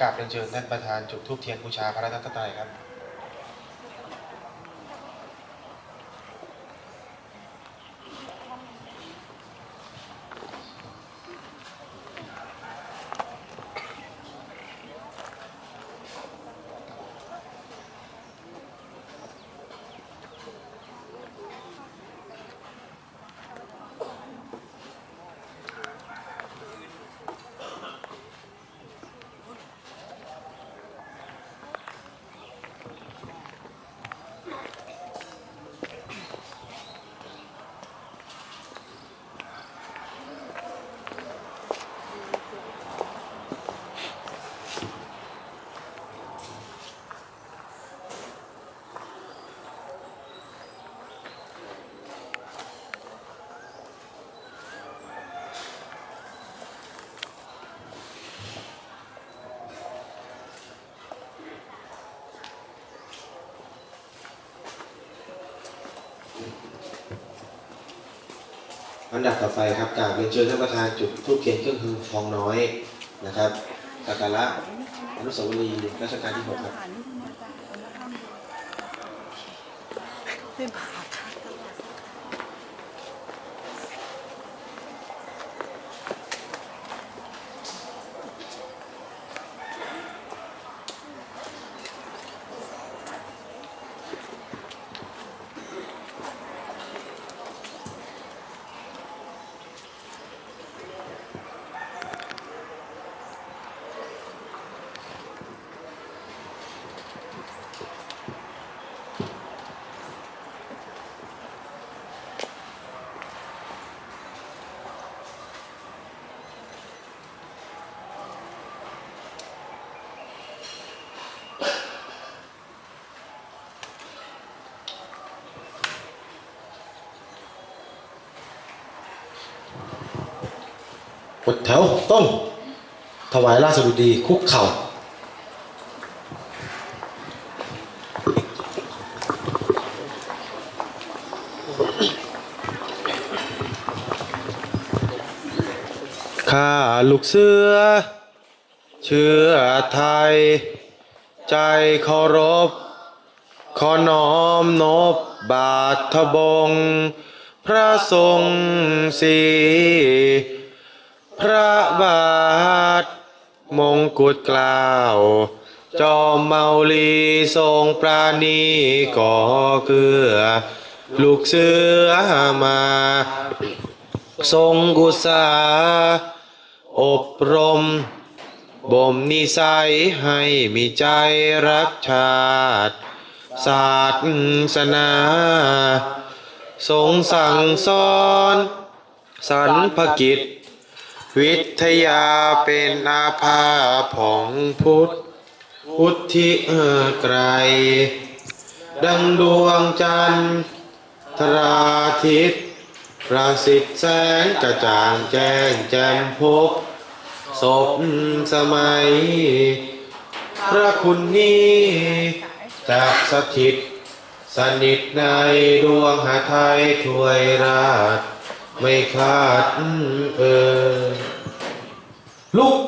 กราบเรียนเชิญท่านประธานจุดธูปเทียนบูชาพระรัตนตรัยครับ อันดับต่อไปครับกราบเรียนเชิญท่านประธานจุดธูปเทียนเครื่องฮือฟองน้อยนะครับสักการะอนุสาวรีย์รัชกาลที่หกครับไม่ กดแถวต้องถวายราชดุดีคุกเข่าข้าลูกเสือ เชื่อไทย ใจเคารพ ขอน้อมนบบาททบง พระทรงศรี พระบาท มงกุฎกล้าว จอมเมาลีทรงปราณีก่อเกือลูกเสือมา ทรงอุตสาอบรม บ่มนิสัยให้มีใจรักชาติ ศาสนา ทรงสั่งสอน สรรพกิจ วิทยาเป็นอาภาของพุทธพุทธิเออไกรดังดวงจันทร์ทราทิตประสิทธิ์แสงกระจ่างแจ้งแจ่มพบศพสมัย พระคุณนี้จะสถิต สนิทในดวงหาไทยถวยราช ไม่คาดเออลูก